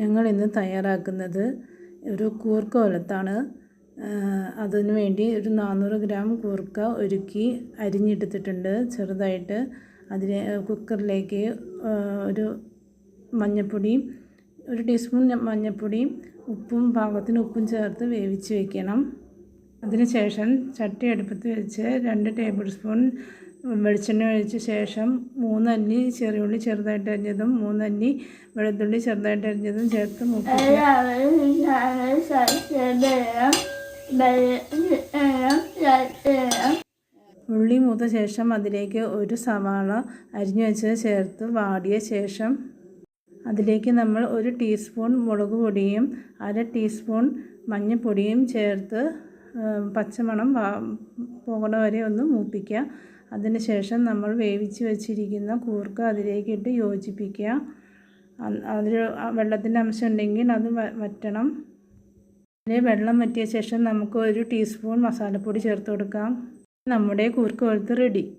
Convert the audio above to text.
ഞങ്ങൾ ഇന്ന് തയ്യാറാക്കുന്നത് ഒരു കൂർക്ക ഒലത്താണ് അതിനു വേണ്ടി ഒരു നാനൂറ് ഗ്രാം കൂർക്ക ഒരുക്കി അരിഞ്ഞെടുത്തിട്ടുണ്ട്. ചെറുതായിട്ട് അതിന് കുക്കറിലേക്ക് ഒരു മഞ്ഞൾപ്പൊടിയും ഒരു ടീസ്പൂൺ മഞ്ഞൾപ്പൊടിയും ഉപ്പും പാകത്തിന് ഉപ്പും ചേർത്ത് വേവിച്ച് വെക്കണം. അതിനുശേഷം ചട്ടി അടുപ്പത്ത് വെച്ച് രണ്ട് ടേബിൾ സ്പൂൺ വെളിച്ചെണ്ണ ഒഴിച്ച ശേഷം മൂന്നല്ലി ചെറിയുള്ളി ചെറുതായിട്ട് അരിഞ്ഞതും മൂന്നല്ലി വെളുത്തുള്ളി ചെറുതായിട്ട് അരിഞ്ഞതും ചേർത്ത് ഉള്ളി മൂത്ത ശേഷം അതിലേക്ക് ഒരു സവാള അരിഞ്ഞു വെച്ചത് ചേർത്ത് വാടിയ ശേഷം അതിലേക്ക് നമ്മൾ ഒരു ടീസ്പൂൺ മുളക് പൊടിയും അര ടീസ്പൂൺ മഞ്ഞൾപ്പൊടിയും ചേർത്ത് പച്ചമണം പോകണ വരെ ഒന്ന് മൂപ്പിക്കുക. അതിനുശേഷം നമ്മൾ വേവിച്ച് വെച്ചിരിക്കുന്ന കൂർക്ക അതിലേക്കിട്ട് യോജിപ്പിക്കുക. അതിൽ വെള്ളത്തിന്റെ അംശം ഉണ്ടെങ്കിൽ അത് വറ്റണം. അതിൽ വെള്ളം വറ്റിയ ശേഷം നമുക്ക് ഒരു ടീസ്പൂൺ മസാലപ്പൊടി ചേർത്ത് കൊടുക്കാം. നമ്മുടെ കൂർക്ക പോലത്തെ റെഡി